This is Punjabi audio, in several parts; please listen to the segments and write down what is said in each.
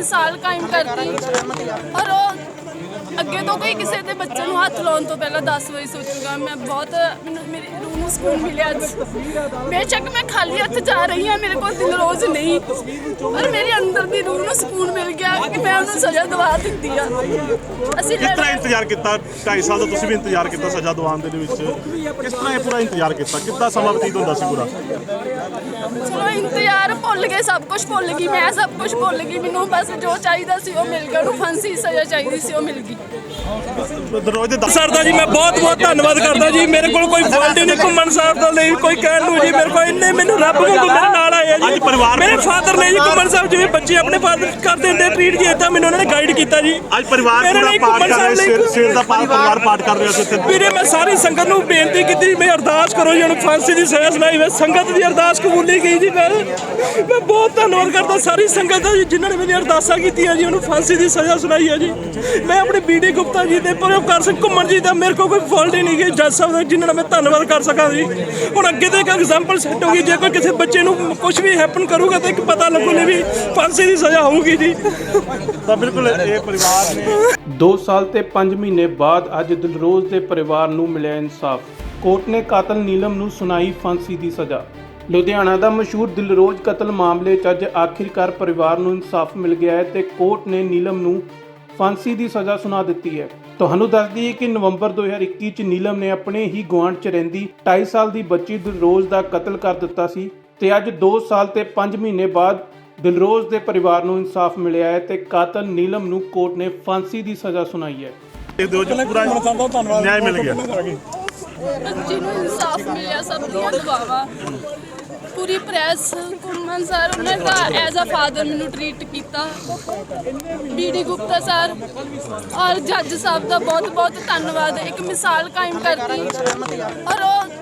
ਮਿਸਾਲ ਕਾਇਮ ਕਰਤੀ ਔਰ ਉਹ ਅੱਗੇ ਤੋਂ ਕੋਈ ਕਿਸੇ ਦੇ ਬੱਚੇ ਨੂੰ ਹੱਥ ਲਾਉਣ ਤੋਂ ਪਹਿਲਾਂ 10 ਵਜੇ ਸੋਚੂਗਾ। ਮੈਂ ਬਹੁਤ ਮੈਨੂੰ ਮੇਰੀ ਰੂਹ ਨੂੰ ਸਕੂਨ ਮਿਲਿਆ ਅੱਜ। ਬੇਸ਼ੱਕ ਮੈਂ ਖਾਲੀ ਹੱਥ ਜਾ ਰਹੀ ਹਾਂ, ਮੇਰੇ ਕੋਲ ਦਿਨ ਰੋਜ਼ ਨਹੀਂ। ਪਰ ਮੇਰੇ ਅੰਦਰ ਦੀ ਰੂਹ ਨੂੰ ਸਕੂਨ ਮਿਲ ਗਿਆ ਉਹਨੂੰ ਸਜ਼ਾ ਦਵਾ ਦਿੱਤੀ ਆ। ਅਸੀਂ ਕਿਸ ਤਰ੍ਹਾਂ ਲੜਾਈ- ਇੰਤਜ਼ਾਰ ਕੀਤਾ? 2.5 ਸਾਲ ਦਾ ਤੁਸੀਂ ਵੀ ਇੰਤਜ਼ਾਰ ਕੀਤਾ ਸਜ਼ਾ ਦਿਵਾਉਣ ਦੇ ਵਿੱਚ? ਕਿਸ ਤਰ੍ਹਾਂ ਇਹ ਪੂਰਾ ਇੰਤਜ਼ਾਰ ਕੀਤਾ? ਕਿੱਦਾਂ ਸਮਾਂ ਬਤੀਤ ਹੁੰਦਾ ਸੀ ਪੂਰਾ? ਚਲੋ ਇੰਤਜ਼ਾਰ ਭੁੱਲ ਗਏ ਸਭ ਕੁਝ ਭੁੱਲ ਗਈ ਮੈਂ ਸਭ ਕੁਝ ਭੁੱਲ ਗਈ ਮੈਨੂੰ ਬਸ ਜੋ ਚਾਹੀਦਾ ਸੀ ਉਹ ਮਿਲ ਗਿਆ ਉਹਨੂੰ ਫਾਂਸੀ ਦੀ ਸਜ਼ਾ ਚਾਹੀਦੀ ਸੀ ਉਹ ਮਿਲ ਗਈ। ਦਰੋਜ਼ ਦੇ ਦਸ ਸਰ ਦਾ ਜੀ ਮੈਂ ਬਹੁਤ ਬਹੁਤ ਧੰਨਵਾਦ ਕਰਦਾ ਜੀ। ਮੇਰੇ ਕੋਲ ਕੋਈ ਫਾਲਟ ਹੀ ਨਹੀਂ ਘੁੰਮਣ ਸਾਹਿਬ ਦਾ ਲਈ ਕੋਈ ਕਹਿਣ ਨੂੰ ਜੀ। ਮੇਰੇ ਕੋਲ ਇੰਨੇ ਮੈਨੂੰ ਰੱਬ ਵਾਂਗੂ ਮੇਰੇ ਨਾਲ ਆਏ ਆ ਅੱਜ ਜੀ ਪਰਿਵਾਰ ਮੇਰੇ ਫਾਦਰ ਨੇ ਜੀ ਘੁੰਮਣ ਸਾਹਿਬ ਜਿਵੇਂ ਬੱਚੇ ਆਪਣੇ ਫਾਦਰ ਕਰਦੇ ਹੁੰਦੇ ਟ੍ਰੀਟ ਜੀ ਇਦਾਂ ਮੈਨੂੰ ਉਹਨਾਂ ਨੇ ਗਾਈਡ ਕੀਤਾ ਜੀ। ਅੱਜ ਪਰਿਵਾਰ ਮੇਰੇ ਪੂਰਾ ਲਈ ਪਾਠ ਘੁੰਮਣ ਕਰ ਰਿਹਾ ਸਾਹਿਬ ਸਿਰ ਸਿਰ ਦਾ ਪਾਠ ਪਰਿਵਾਰ ਪਾਠ ਕਰ ਰਿਹਾ ਸੀ ਇੱਥੇ ਵੀਰੇ ਮੈਂ ਸਾਰੀ ਸੰਗਤ ਨੂੰ ਬੇਨਤੀ ਕੀਤੀ ਮੈਂ ਅਰਦਾਸ ਕਰੋ ਜੀ ਉਹਨੂੰ ਫਾਂਸੀ ਦੀ ਸਜ਼ਾ ਸੁਣਾਈ ਵੇ ਸੰਗਤ ਦੀ ਅਰਦਾਸ ਕਬੂਲੀ ਗਈ ਜੀ ਮੈਂ ਮੈਂ ਬਹੁਤ ਧੰਨਵਾਦ ਕਰਦਾ ਸਾਰੀ ਸੰਗਤ ਦਾ ਜੀ ਜਿਨ੍ਹਾਂ ਨੇ ਮੇਰੀ ਅਰਦਾਸਾਂ ਕੀਤੀਆਂ ਜੀ ਉਹਨੂੰ ਫਾਂਸੀ ਦੀ ਸਜ਼ਾ ਸੁਣਾਈ ਹੈ ਜੀ। ਮੈਂ ਆਪਣੇ ਬੀਡੀ ਗੁਪਤਾ ਜੀ ਦੇ ਪਰੋਕਾਰ ਸਿੰਘ ਘੁੰਮਣ ਜੀ ਦਾ ਮੇਰੇ ਕੋਲ ਕੋਈ ਫਾਲਟ ਹੀ ਨਹੀਂ ਗਈ ਜੱਜ ਸਾਹਿਬ ਦਾ ਜਿਨ੍ਹਾਂ ਨਾਲ ਮੈਂ ਧੰਨਵਾਦ ਕਰ ਸਕਾਂ ਜੀ। ਹੁਣ ਅੱਗੇ ਤੋਂ ਇੱਕ ਐਗਜ਼ਾਮਪਲ ਸੈੱਟ ਹੋਗੀ ਜੇ ਕੋਈ ਕਿਸੇ ਬੱਚੇ ਨੂੰ ਕੁਝ ਵੀ ਹੈਪਨ ਕਰੂਗਾ ਤਾਂ ਇੱਕ ਪਤਾ ਲੱਗੂਗਾ ਵੀ ਫਾਂਸੀ ਦੀ ਸਜ਼ਾ ਹੋਊਗੀ ਜੀ। ਤਾਂ ਬਿਲਕੁਲ ਇਹ ਪਰਿਵਾਰ ਨੇ। 2 ਸਾਲ ਤੇ 5 ਮਹੀਨੇ ਬਾਅਦ ਅੱਜ ਦਿਲਰੋਜ਼ ਦੇ ਪਰਿਵਾਰ ਨੂੰ ਮਿਲਿਆ ਇਨਸਾਫ। ਕੋਰਟ ਨੇ ਕਾਤਲ ਨੀਲਮ ਨੂੰ ਸੁਣਾਈ ਫਾਂਸੀ ਦੀ ਸਜ਼ਾ। ਲੁਧਿਆਣਾ ਦਾ ਮਸ਼ਹੂਰ ਦਿਲਰੋਜ਼ ਕਤਲ ਮਾਮਲੇ 'ਚ ਅੱਜ ਆਖਿਰਕਾਰ ਪਰਿਵਾਰ ਨੂੰ ਇਨਸਾਫ ਮਿਲ ਗਿਆ ਹੈ ਤੇ ਕੋਰਟ ਨੇ ਨੀਲਮ ਨੂੰ ਫਾਂਸੀ ਦੀ ਸਜ਼ਾ ਸੁਣਾ ਦਿੱਤੀ ਹੈ। ਤੁਹਾਨੂੰ ਦੱਸ ਦਈਏ ਕਿ ਨਵੰਬਰ 2021 ਚ ਨੀਲਮ ਨੇ ਆਪਣੇ ਹੀ ਗੁਆਂਢ 'ਚ ਰਹਿੰਦੀ 2.5 ਸਾਲ ਦੀ ਬੱਚੀ ਦਿਲਰੋਜ਼ ਦਾ ਕਤਲ ਕਰ ਦਿੱਤਾ ਸੀ ਤੇ ਅੱਜ 2 ਸਾਲ ਤੇ 5 ਮਹੀਨੇ ਬਾਅਦ ਦਿਲਰੋਜ਼ ਦੇ ਪਰਿਵਾਰ ਨੂੰ ਇਨਸਾਫ ਮਿਲਿਆ ਹੈ ਤੇ ਕਾਤਲ ਨੀਲਮ ਨੂੰ ਕੋਰਟ ਨੇ ਫਾਂਸੀ ਦੀ ਸਜ਼ਾ ਸੁਣਾਈ ਹੈ। ਇਹ ਦੋ ਚ ਪੂਰਾ ਨਿਆਂ ਮਿਲ ਗਿਆ। ਬੱਚੀ ਨੂੰ ਇਨਸਾਫ ਮਿਲਿਆ ਸਭ ਦੀਆਂ ਦੁਆਵਾਂ। ਪੂਰੀ ਪ੍ਰੈਸ ਕੁਮਨ ਸਰ ਉਹਨਾਂ ਦਾ ਐਜ਼ ਅ ਫਾਦਰ ਮੈਨੂੰ ਟ੍ਰੀਟ ਕੀਤਾ। ਬੀਡੀ ਗੁਪਤਾ ਸਰ ਔਰ ਜੱਜ ਸਾਹਿਬ ਦਾ ਬਹੁਤ ਬਹੁਤ ਧੰਨਵਾਦ। ਇੱਕ ਮਿਸਾਲ ਕਾਇਮ ਕਰਤੀ ਔਰ ਉਹ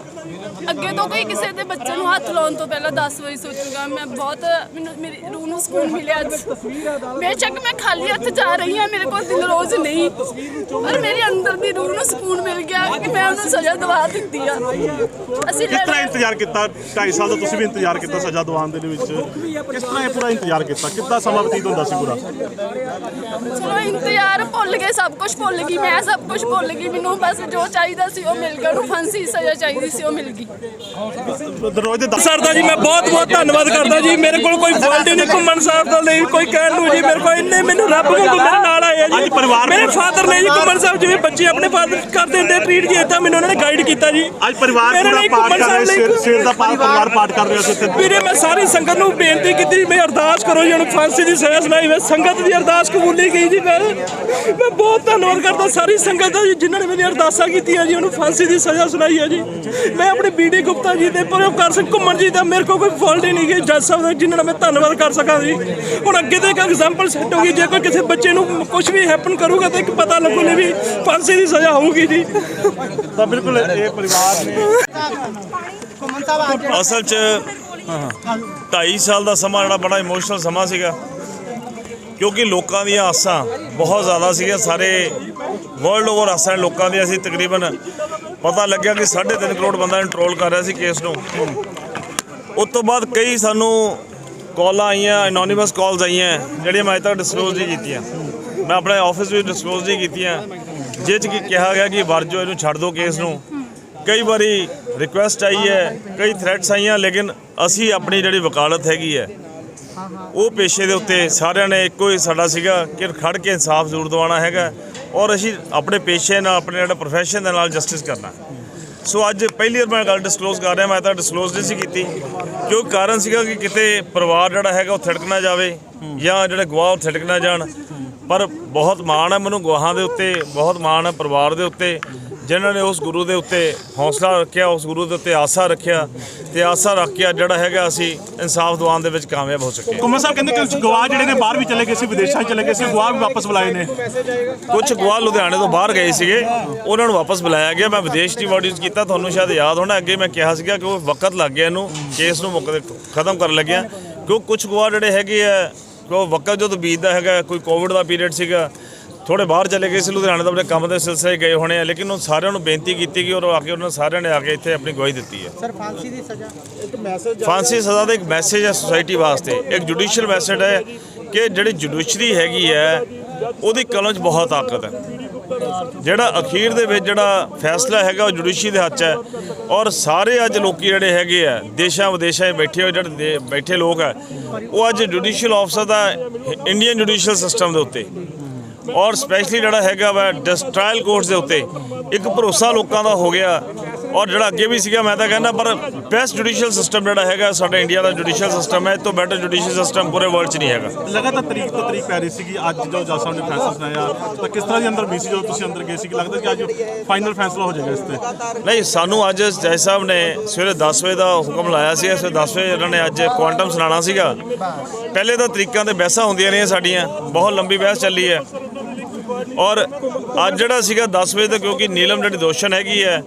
ਅੱਗੇ ਤੋਂ ਕੋਈ ਕਿਸੇ ਦੇ ਬੱਚੇ ਨੂੰ ਹੱਥ ਲਾਉਣ ਤੋਂ ਪਹਿਲਾਂ 10 ਵਾਰੀ ਸੋਚੂਗਾ। ਮੈਂ ਬਹੁਤ, ਮੈਨੂੰ, ਮੇਰੀ ਰੂਹ ਨੂੰ ਸਕੂਨ ਮਿਲਿਆ ਅੱਜ। ਬੇਸ਼ੱਕ ਮੈਂ ਖਾਲੀ ਹੱਥ ਜਾ ਰਹੀ ਹਾਂ, ਮੇਰੇ ਕੋਲ ਦਿਲ ਰੋਜ਼ ਨਹੀਂ। ਪਰ ਮੇਰੇ ਅੰਦਰ ਦੀ ਰੂਹ ਨੂੰ ਸਕੂਨ ਮਿਲ ਗਿਆ। ਕਿ ਮੈਂ ਉਹਨੂੰ ਸਜ਼ਾ ਦਵਾ ਦਿੱਤੀ ਆ। ਅਸੀਂ ਕਿਸ ਤਰ੍ਹਾਂ ਇੰਤਜ਼ਾਰ ਕੀਤਾ? 2.5 ਸਾਲ ਦਾ ਤੁਸੀਂ ਵੀ ਇੰਤਜ਼ਾਰ ਕੀਤਾ ਸਜ਼ਾ ਦਿਵਾਉਣ ਦੇ ਵਿੱਚ? ਕਿਸ ਤਰ੍ਹਾਂ ਇਹ ਪੂਰਾ ਇੰਤਜ਼ਾਰ ਕੀਤਾ? ਕਿੱਦਾਂ ਸਮਾਂ ਬਤੀਤ ਹੁੰਦਾ ਸੀ ਪੂਰਾ? ਚਲੋ ਇੰਤਜ਼ਾਰ ਭੁੱਲ ਗਏ ਸਭ ਕੁਝ ਭੁੱਲ ਗਈ। ਮੈਂ ਸਭ ਕੁਝ ਭੁੱਲ ਗਈ। ਮੈਨੂੰ ਬਸ ਜੋ ਚਾਹੀਦਾ ਸੀ ਉਹ ਮਿਲ ਗਿਆ। ਉਹਨੂੰ ਫਾਂਸੀ ਸਜ਼ਾ ਚਾਹੀਦੀ ਸੀ ਉਹ ਮਿਲ ਗਈ। ਦਰੋਜ਼ ਦੇ ਸਰ ਦਾ ਜੀ ਮੈਂ ਬਹੁਤ ਬਹੁਤ ਧੰਨਵਾਦ ਕਰਦਾ ਜੀ। ਮੇਰੇ ਕੋਲ ਕੋਈ ਫਾਲਟ ਹੀ ਨਹੀਂ ਘੁੰਮਣ ਸਾਹਿਬ ਦਾ ਲਈ ਕੋਈ ਕਹਿਣ ਨੂੰ ਜੀ। ਮੇਰੇ ਕੋਲ ਇੰਨੇ ਮੈਨੂੰ ਰੱਬ ਵਾਂਗੂ ਮੇਰੇ ਨਾਲ ਆਏ ਜੀ। ਪਰਿਵਾਰ ਮੇਰੇ ਫਾਦਰ ਨੇ ਜੀ ਘੁੰਮਣ ਸਾਹਿਬ ਜਿਵੇਂ ਬੱਚੇ ਆਪਣੇ ਫਾਦਰ ਕਰਦੇ ਹੁੰਦੇ ਟ੍ਰੀਟ ਜੀ ਇਦਾਂ ਮੈਨੂੰ ਉਹਨਾਂ ਨੇ ਗਾਈਡ ਕੀਤਾ ਜੀ। ਅੱਜ ਪਰਿਵਾਰ ਪੂਰਾ ਪਾਠ ਕਰ ਰਿਹਾ ਸਿਰ ਸਿਰ ਦਾ ਪਾਠ ਪਰਿਵਾਰ ਪਾਠ ਕਰ ਰਿਹਾ ਸੀ ਇੱਥੇ ਵੀਰੇ ਮੈਂ ਸਾਰੀ ਸੰਗਤ ਨੂੰ ਬੇਨਤੀ ਕੀਤੀ ਮੈਂ ਅਰਦਾਸ ਕਰੋ ਜੀ ਉਹਨੂੰ ਫਾਂਸੀ ਦੀ ਸਜ਼ਾ ਸੁਣਾਈ ਵੇ ਸੰਗਤ ਦੀ ਅਰਦਾਸ ਕਬੂਲੀ ਗਈ ਜੀ ਮੈਂ ਮੈਂ ਬਹੁਤ ਧੰਨਵਾਦ ਕਰਦਾ ਸਾਰੀ ਸੰਗਤ ਦਾ ਜੀ ਜਿਨ੍ਹਾਂ ਨੇ ਮੇਰੀ ਅਰਦਾਸਾਂ ਕੀਤੀਆਂ ਜੀ ਉਹਨੂੰ ਫਾਂਸੀ ਦੀ ਸਜ਼ਾ ਸੁਣਾਈ ਹੈ ਜੀ। ਮੈਂ ਆਪਣੇ ਬੀਡੀ ਗੁਪਤਾ ਜੀ ਦੇ ਪਰੋਕਾਰ ਸਿੰਘ ਘੁੰਮਣ ਜੀ ਦਾ ਮੇਰੇ ਕੋਲ ਕੋਈ ਫਾਲਟ ਹੀ ਨਹੀਂ ਗਈ ਜੱਜ ਸਾਹਿਬ ਦਾ ਜਿਨ੍ਹਾਂ ਨਾਲ ਮੈਂ ਧੰਨਵਾਦ ਕਰ ਸਕਾਂ ਜੀ। ਹੁਣ ਅੱਗੇ ਤੋਂ ਇੱਕ ਐਗਜ਼ਾਮਪਲ ਸੈੱਟ ਹੋਗੀ ਜੇ ਕੋਈ ਕਿਸੇ ਬੱਚੇ ਨੂੰ ਕੁਝ ਵੀ ਹੈਪਨ ਕਰੂਗਾ ਤਾਂ ਇੱਕ ਪਤਾ ਲੱਗੂਗਾ ਵੀ ਫਾਂਸੀ ਦੀ ਸਜ਼ਾ ਹੋਊਗੀ ਜੀ। ਤਾਂ ਬਿਲਕੁਲ ਇਹ ਪਰਿਵਾਰ ਨੇ ਅਸਲ 'ਚ 2.5 ਸਾਲ ਦਾ ਸਮਾਂ ਜਿਹੜਾ ਬੜਾ ਇਮੋਸ਼ਨਲ ਸਮਾਂ ਸੀਗਾ। ਕਿਉਂਕਿ ਲੋਕਾਂ ਦੀਆਂ ਆਸਾਂ ਬਹੁਤ ਜ਼ਿਆਦਾ ਸੀਗੀਆਂ। ਸਾਰੇ ਵਰਲਡ ਓਵਰ ਆਸਾਂ ਲੋਕਾਂ ਦੀਆਂ। ਸੀ ਤਕਰੀਬਨ ਪਤਾ ਲੱਗਿਆ ਕਿ 3.5 ਕਰੋੜ ਬੰਦਾ ਕੰਟਰੋਲ ਕਰ ਰਿਹਾ ਸੀ ਕੇਸ ਨੂੰ। ਉਸ ਤੋਂ ਬਾਅਦ ਕਈ ਸਾਨੂੰ ਕਾਲਾਂ ਆਈਆਂ ਐਨੋਨਿਮਸ ਕਾਲਸ ਆਈਆਂ, ਜਿਹੜੀਆਂ ਮੈਂ ਅਜੇ ਤੱਕ ਡਿਸਕਲੋਜ਼ ਨਹੀਂ ਕੀਤੀਆਂ। ਮੈਂ ਆਪਣੇ ਆਫਿਸ ਵਿੱਚ ਡਿਸਕਲੋਜ਼ ਨਹੀਂ ਕੀਤੀਆਂ। ਜਿਹ 'ਚ ਕਿ ਕਿਹਾ ਗਿਆ ਕਿ ਵਰਜੋ ਇਹਨੂੰ ਛੱਡ ਦਿਓ ਕੇਸ ਨੂੰ। ਕਈ ਵਾਰੀ ਰਿਕੁਐਸਟ ਆਈ ਹੈ, ਕਈ ਥ੍ਰੈਟਸ ਆਈਆਂ, ਲੇਕਿਨ ਅਸੀਂ ਆਪਣੀ ਜਿਹੜੀ ਵਕਾਲਤ ਹੈਗੀ ਹੈ, ਉਹ ਪੇਸ਼ੇ ਦੇ ਉੱਤੇ ਸਾਰਿਆਂ ਨੇ ਇੱਕੋ ਹੀ ਸਾਡਾ ਸੀਗਾ ਕਿ ਖੜ ਕੇ ਇਨਸਾਫ ਜ਼ਰੂਰ ਦਿਵਾਉਣਾ ਹੈਗਾ ਔਰ ਅਸੀਂ ਆਪਣੇ ਪੇਸ਼ੇ ਨਾਲ, ਆਪਣੇ ਜਿਹੜਾ ਪ੍ਰੋਫੈਸ਼ਨ ਦੇ ਨਾਲ ਜਸਟਿਸ ਕਰਨਾ। ਸੋ ਅੱਜ ਪਹਿਲੀ ਵਾਰ ਮੈਂ ਗੱਲ ਡਿਸਕਲੋਜ਼ ਕਰ ਰਿਹਾ, ਮੈਂ ਤਾਂ ਡਿਸਕਲੋਜ਼ ਨਹੀਂ ਸੀ ਕੀਤੀ, ਕਿਉਂ ਕਾਰਨ ਸੀਗਾ ਕਿ ਕਿਤੇ ਪਰਿਵਾਰ ਜਿਹੜਾ ਹੈਗਾ ਉਹ ਥੜਕ ਨਾ ਜਾਵੇ ਜਾਂ ਜਿਹੜੇ ਗਵਾਹ ਉਹ ਥੜਕ ਨਾ ਜਾਣ। ਪਰ ਬਹੁਤ ਮਾਣ ਹੈ ਮੈਨੂੰ ਗਵਾਹਾਂ ਦੇ ਉੱਤੇ ਬਹੁਤ ਮਾਣ ਹੈ ਪਰਿਵਾਰ ਦੇ ਉੱਤੇ ਜਿਨ੍ਹਾਂ ਨੇ ਉਸ ਗੁਰੂ ਦੇ ਉੱਤੇ ਹੌਸਲਾ ਰੱਖਿਆ ਉਸ ਗੁਰੂ ਦੇ ਉੱਤੇ ਆਸਾ ਰੱਖਿਆ ਤੇ ਆਸਾ ਰੱਖ ਕੇ ਜਿਹੜਾ ਹੈਗਾ ਅਸੀਂ ਇਨਸਾਫ ਦਿਵਾਉਣ ਦੇ ਵਿੱਚ ਕਾਮਯਾਬ ਹੋ ਸਕੇ ਕੁਮਰ ਸਾਹਿਬ ਕਹਿੰਦੇ ਕਿ ਗਵਾਹ ਜਿਹੜੇ ਨੇ ਬਾਹਰ ਵੀ ਚਲੇ ਗਏ ਸੀ ਵਿਦੇਸ਼ਾਂ 'ਚ ਚਲੇ ਗਏ ਸੀ ਗਵਾਹ ਵੀ ਵਾਪਸ ਬੁਲਾਏ ਨੇ। ਕੁਝ ਗਵਾਹ ਲੁਧਿਆਣੇ ਤੋਂ ਬਾਹਰ ਗਏ ਸੀਗੇ ਉਹਨਾਂ ਨੂੰ ਵਾਪਸ ਬੁਲਾਇਆ ਗਿਆ ਮੈਂ ਵਿਦੇਸ਼ ਦੀ ਵਰਡ ਕੀਤਾ ਤੁਹਾਨੂੰ ਸ਼ਾਇਦ ਯਾਦ ਹੋਣਾ ਅੱਗੇ ਮੈਂ ਕਿਹਾ ਸੀਗਾ ਕਿ ਉਹ ਵਕਤ ਲੱਗ ਗਿਆ ਇਹਨੂੰ ਕੇਸ ਨੂੰ ਮੁੱਕ ਖਤਮ ਕਰਨ ਲੱਗਿਆ ਕਿਉਂ ਕੁਝ ਗਵਾਹ ਜਿਹੜੇ ਹੈਗੇ ਆ ਕਿ ਉਹ ਵਕਤ ਜਦੋਂ ਬੀਤਦਾ ਹੈਗਾ ਕੋਈ ਕੋਵਿਡ ਦਾ ਪੀਰੀਅਡ ਸੀਗਾ ਥੋੜੇ ਬਾਹਰ ਚਲੇ ਗਏ ਸੀ ਲੁਧਿਆਣੇ ਤੋਂ ਆਪਣੇ ਕੰਮ ਦੇ ਸਿਲਸਿਲੇ ਗਏ ਹੋਣੇ ਆ ਲੇਕਿਨ ਉਹ ਸਾਰਿਆਂ ਨੂੰ ਬੇਨਤੀ ਕੀਤੀ ਕਿ ਉਹ ਆ ਕੇ ਉਹਨਾਂ ਸਾਰਿਆਂ ਨੇ ਆ ਕੇ ਇੱਥੇ ਆਪਣੀ ਗਵਾਹੀ ਦਿੱਤੀ ਹੈ। ਸਰ ਫਾਂਸੀ ਦੀ ਸਜ਼ਾ? ਫਾਂਸੀ ਸਜ਼ਾ ਦਾ ਇੱਕ ਮੈਸੇਜ ਹੈ ਸੋਸਾਇਟੀ ਵਾਸਤੇ। ਇੱਕ ਜੁਡੀਸ਼ੀਅਲ ਮੈਸੇਜ ਹੈ ਕਿ ਜਿਹੜੀ ਜੁਡੀਸ਼ਰੀ ਹੈਗੀ ਹੈ ਉਹਦੀ ਕਲਮ 'ਚ ਬਹੁਤ ਤਾਕਤ ਹੈ। ਜਿਹੜਾ ਅਖੀਰ ਦੇ ਵਿੱਚ ਜਿਹੜਾ ਫੈਸਲਾ ਹੈਗਾ ਉਹ ਜੁਡੀਸ਼ਰੀ ਦੇ ਹੱਥ 'ਚ ਹੈ ਔਰ ਸਾਰੇ ਅੱਜ ਲੋਕੀ ਜਿਹੜੇ ਹੈਗੇ ਆ, ਦੇਸ਼ਾਂ ਵਿਦੇਸ਼ਾਂ 'ਚ ਬੈਠੇ ਹੋਏ ਜਿਹੜੇ ਦੇ- ਬੈਠੇ ਲੋਕ ਆ, ਉਹ ਅੱਜ ਜੁਡੀਸ਼ੀਅਲ ਆਫਸਰ ਦਾ ਇੰਡੀਅਨ ਜੁਡੀਸ਼ੀਅਲ ਸਿਸਟਮ ਦੇ ਉੱਤੇ ਔਰ ਸਪੈਸ਼ਲੀ ਜਿਹੜਾ ਹੈਗਾ ਵਾ ਟ੍ਰਾਇਲ ਕੋਰਟਸ ਦੇ ਉੱਤੇ ਇੱਕ ਭਰੋਸਾ ਲੋਕਾਂ ਦਾ ਹੋ ਗਿਆ ਔਰ ਜਿਹੜਾ ਅੱਗੇ ਵੀ ਸੀਗਾ ਮੈਂ ਤਾਂ ਕਹਿੰਦਾ ਪਰ ਬੈਸਟ ਜੁਡੀਸ਼ੀਅਲ ਸਿਸਟਮ ਜਿਹੜਾ ਹੈਗਾ ਸਾਡਾ ਇੰਡੀਆ ਦਾ ਜੁਡੀਸ਼ੀਅਲ ਸਿਸਟਮ ਹੈ ਇਹ ਤੋਂ ਬੈਟਰ ਜੁਡੀਸ਼ੀਅਲ ਸਿਸਟਮ ਪੂਰੇ ਵਰਲਡ 'ਚ ਨਹੀਂ ਹੈਗਾ। ਲਗਾਤਾਰ ਤਰੀਕ ਤੋਂ ਤਰੀਕ ਪੈ ਰਹੀ ਸੀਗੀ ਅੱਜ ਜੋ ਜੱਜ ਸਾਹਿਬ ਨੇ ਫੈਸਲਾ ਸੁਣਾਇਆ ਤਾਂ ਕਿਸ ਤਰ੍ਹਾਂ ਦੇ ਅੰਦਰ ਬੀਸੀ ਜਦੋਂ ਤੁਸੀਂ ਅੰਦਰ ਗਏ ਸੀ ਕਿ ਲੱਗਦਾ ਕਿ ਅੱਜ ਫਾਈਨਲ ਫੈਸਲਾ ਹੋ ਜਾਏਗਾ ਇਸ ਤੇ? ਨਹੀਂ ਸਾਨੂੰ ਅੱਜ ਜੈ ਸਾਹਿਬ ਨੇ ਸਵੇਰੇ 10 ਵਜੇ ਦਾ ਹੁਕਮ ਲਾਇਆ ਸੀ ਸਵੇਰੇ 10 ਵਜੇ ਇਹਨਾਂ ਨੇ ਅੱਜ ਕੁਆਂਟਮ ਸੁਣਾਉਣਾ ਸੀਗਾ। ਪਹਿਲੇ ਤਾਂ ਤਰੀਕਾਂ ਤੇ ਬਹਿਸਾਂ ਹੁੰਦੀਆਂ ਰਹੀਆਂ ਸਾਡੀਆਂ ਬਹੁਤ ਲੰਬੀ ਬਹਿਸ ਚੱਲੀ ਹੈ। ਔਰ ਅੱਜ ਜਿਹੜਾ ਸੀਗਾ 10 ਵਜੇ ਤੱਕ ਕਿਉਂਕਿ ਨੀਲਮ ਜਿਹੜੀ ਦੋਸ਼ਣ ਹੈਗੀ ਹੈ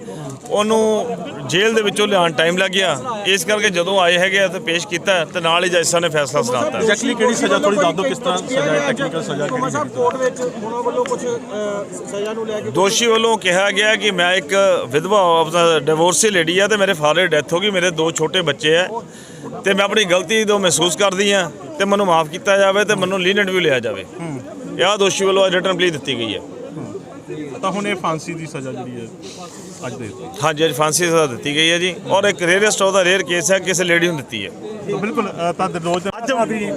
ਉਹਨੂੰ ਜੇਲ੍ਹ ਦੇ ਵਿੱਚੋਂ ਲਿਆਉਣ ਟਾਈਮ ਲੱਗ ਗਿਆ। ਇਸ ਕਰਕੇ ਜਦੋਂ ਆਏ ਹੈਗੇ ਆ ਤੇ ਪੇਸ਼ ਕੀਤਾ ਤੇ ਨਾਲ ਹੀ ਜੱਜ ਸਾਹਿਬ ਨੇ ਫੈਸਲਾ ਸੁਣਾਤਾ। ਐਗਜ਼ੈਕਟਲੀ ਕਿਹੜੀ ਸਜ਼ਾ ਥੋੜੀ ਦੱਸ ਦਿਓ ਕਿਸ ਤਰ੍ਹਾਂ ਸਜ਼ਾ ਹੈ ਟੈਕਨੀਕਲ ਸਜ਼ਾ ਕਿਹੜੀ ਹੈ ਕੋਰਟ ਵਿੱਚ ਉਹਨਾਂ ਵੱਲੋਂ ਕੁਝ ਸਜ਼ਾ ਨੂੰ ਲੈ ਕੇ ਦੋਸ਼ੀ ਵੱਲੋਂ ਕਿਹਾ ਗਿਆ ਕਿ ਮੈਂ ਇੱਕ ਵਿਧਵਾ ਆਪਣਾ ਡਿਵੋਰਸੀ ਲੇਡੀ ਆ ਤੇ ਮੇਰੇ ਫਾਦਰ ਡੈਥ ਹੋ ਗਈ ਮੇਰੇ ਦੋ ਛੋਟੇ ਬੱਚੇ ਆ ਤੇ ਮੈਂ ਆਪਣੀ ਗਲਤੀ ਤੋਂ ਮਹਿਸੂਸ ਕਰਦੀ ਆ ਤੇ ਮੈਨੂੰ ਮਾਫ ਕੀਤਾ ਜਾਵੇ ਤੇ ਮੈਨੂੰ ਲੀਨੈਂਟ ਵੀ ਲਿਆ ਜਾਵੇ। ਇਹ ਦੋਸ਼ੀ ਵੱਲੋਂ ਅੱਜ ਰਿਟਰਨ ਪਲੀ ਦਿੱਤੀ ਗਈ ਹੈ। ਤਾਂ ਹੁਣ ਇਹ ਫਾਂਸੀ ਦੀ ਸਜ਼ਾ ਜਿਹੜੀ ਹੈ ਅੱਜ ਦੇ ਦਿੱਤੀ। ਹਾਂਜੀ ਅੱਜ ਫਾਂਸੀ ਦੀ ਸਜ਼ਾ ਦਿੱਤੀ ਗਈ ਹੈ ਜੀ। ਔਰ ਇੱਕ ਰੇਅਰੈਸਟ ਉਹਦਾ ਰੇਅਰ ਕੇਸ ਹੈ ਕਿਸੇ ਲੇਡੀ ਨੂੰ ਦਿੱਤੀ ਹੈ। ਤਾਂ ਬਿਲਕੁਲ ਅ, ਤਾਂ ਰੋਜ਼ ਅੱਜ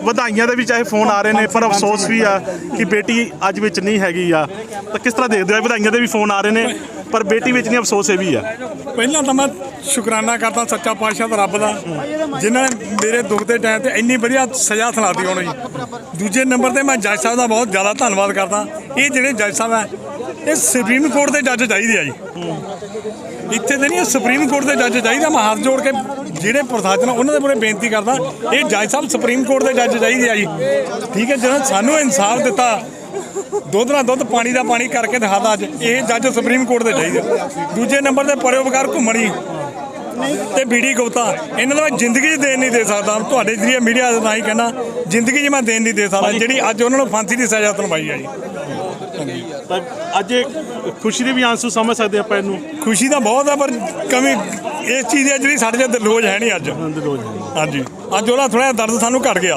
ਵਧਾਈਆਂ ਦੇ ਵੀ ਚਾਹੇ ਫੋਨ ਆ ਰਹੇ ਨੇ ਪਰ ਅਫਸੋਸ ਵੀ ਆ ਕਿ ਬੇਟੀ ਅੱਜ ਵਿੱਚ ਨਹੀਂ ਹੈਗੀ ਆ। ਤਾਂ ਕਿਸ ਤਰ੍ਹਾਂ ਦੇਖਦੇ ਹੋ? ਵਧਾਈਆਂ ਦੇ ਵੀ ਫੋਨ ਆ ਰਹੇ ਨੇ ਪਰ ਬੇਟੀ ਵਿੱਚ ਨਹੀਂ ਅਫਸੋਸ ਇਹ ਵੀ ਆ। ਪਹਿਲਾਂ ਤਾਂ ਮੈਂ ਸ਼ੁਕਰਾਨਾ ਕਰਦਾ ਸੱਚਾ ਪਾਤਸ਼ਾਹ ਦਾ ਰੱਬ ਦਾ ਜਿਨ੍ਹਾਂ ਨੇ ਮੇਰੇ ਦੁੱਖ ਦੇ ਟਾਈਮ ਤੇ ਇੰਨੀ ਵਧੀਆ ਸਜ਼ਾ ਸੁਣਾਤੀ ਹੋਣੀ। ਦੂਜੇ ਨੰਬਰ ਤੇ ਮੈਂ ਜੱਜ ਸਾਹਿਬ ਦਾ ਬਹੁਤ ਜ਼ਿਆਦਾ ਧੰਨਵਾਦ ਕਰਦਾ। ਇਹ ਜਿਹੜੇ ਜੱਜ ਸਾਹਿਬ ਹੈ ਇਹ ਸੁਪਰੀਮ ਕੋਰਟ ਦੇ ਜੱਜ ਚਾਹੀਦੇ ਆ ਜੀ। ਇੱਥੇ ਤੇ ਨਹੀਂ ਸੁਪਰੀਮ ਕੋਰਟ ਦੇ ਜੱਜ ਚਾਹੀਦਾ ਮੈਂ ਹੱਥ ਜੋੜ ਕੇ ਜਿਹੜੇ ਪ੍ਰਸ਼ਾਸਨ ਉਹਨਾਂ ਦੇ ਮੂਹਰੇ ਬੇਨਤੀ ਕਰਦਾ, ਇਹ ਜੱਜ ਸਾਹਿਬ ਸੁਪਰੀਮ ਕੋਰਟ ਦੇ ਜੱਜ ਚਾਹੀਦੇ ਆ ਜੀ। ਠੀਕ ਹੈ, ਜਿਹਨਾਂ ਸਾਨੂੰ ਇਨਸਾਫ ਦਿੱਤਾ, ਦੁੱਧ ਨਾਲ ਦੁੱਧ, ਪਾਣੀ ਦਾ ਪਾਣੀ ਕਰਕੇ ਦਿਖਾਦਾ ਅੱਜ, ਇਹ ਜੱਜ ਸੁਪਰੀਮ ਕੋਰਟ ਦੇ ਚਾਹੀਦੇ ਦੂਜੇ ਨੰਬਰ ਤੇ ਪਰੋਪਕਾਰ ਘੁੰਮਣੀ ਤੇ ਬੀੜੀ ਗੁਪਤਾ, ਇਹਨਾਂ ਦਾ ਮੈਂ ਜ਼ਿੰਦਗੀ 'ਚ ਦੇਣ ਨਹੀਂ ਦੇ ਸਕਦਾ। ਤੁਹਾਡੇ ਜਰੀਏ ਮੀਡੀਆ ਦਾ ਹੀ ਕਹਿਣਾ, ਜ਼ਿੰਦਗੀ 'ਚ ਮੈਂ ਦੇਣ ਨਹੀਂ ਦੇ ਸਕਦਾ, ਜਿਹੜੀ ਅੱਜ ਉਹਨਾਂ ਨੂੰ ਫਾਂਸੀ ਦੀ ਸਜ਼ਾ ਸੁਣਵਾਈ ਆ ਜੀ। ਤਾਂ ਅੱਜ ਇਹ ਖੁਸ਼ੀ ਦੇ ਵੀ ਆਂਸੂ ਸਮਝ ਸਕਦੇ ਆਪਾਂ ਇਹਨੂੰ। ਖੁਸ਼ੀ ਤਾਂ ਬਹੁਤ ਆ ਪਰ ਕਮੀ ਇਸ ਚੀਜ਼ ਦੀ ਜਿਹੜੀ ਸਾਡੇ ਤੇ ਰੋਜ਼ ਹੈ ਨਹੀਂ ਅੱਜ। ਰੋਜ਼ ਹਾਂਜੀ। ਅੱਜ ਉਹਦਾ ਥੋੜਾ ਦਰਦ ਸਾਨੂੰ ਘਟ ਗਿਆ।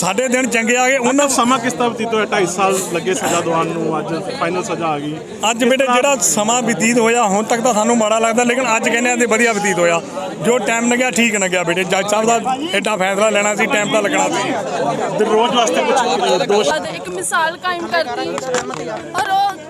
ਸਾਡੇ ਦਿਨ ਚੰਗੇ ਆ ਗਏ ਉਹਨਾਂ ਸਮਾਂ ਕਿਸ ਤਰ੍ਹਾਂ ਬਤੀਤ ਹੋਇਆ? 2.5 ਸਾਲ ਲੱਗੇ ਸਜ਼ਾ ਦਵਾਉਣ ਨੂੰ ਅੱਜ ਫਾਈਨਲ ਸਜ਼ਾ ਆ ਗਈ। ਅੱਜ ਬੇਟੇ ਜਿਹੜਾ ਸਮਾਂ ਬਤੀਤ ਹੋਇਆ ਹੁਣ ਤੱਕ ਤਾਂ ਸਾਨੂੰ ਮਾੜਾ ਲੱਗਦਾ ਲੇਕਿਨ ਅੱਜ ਕਹਿੰਦੇ ਆ ਤੇ ਵਧੀਆ ਬਤੀਤ ਹੋਇਆ। ਜੋ ਟਾਈਮ ਲੱਗਿਆ ਠੀਕ ਲੱਗਿਆ ਬੇਟੇ। ਜੱਜ ਸਾਹਿਬ ਦਾ ਐਡਾ ਫੈਸਲਾ ਲੈਣਾ ਸੀ ਟਾਈਮ ਤਾਂ ਲੱਗਣਾ ਸੀ। ਰੋਜ਼ ਵਾਸਤੇ ਕੁਝ ਦੋਸ਼ ਇੱਕ ਮਿਸਾਲ ਕਾਇਮ ਕਰਤੀ ਔਰ ਉਹ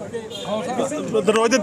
ਰੋਜ਼ ਦੇ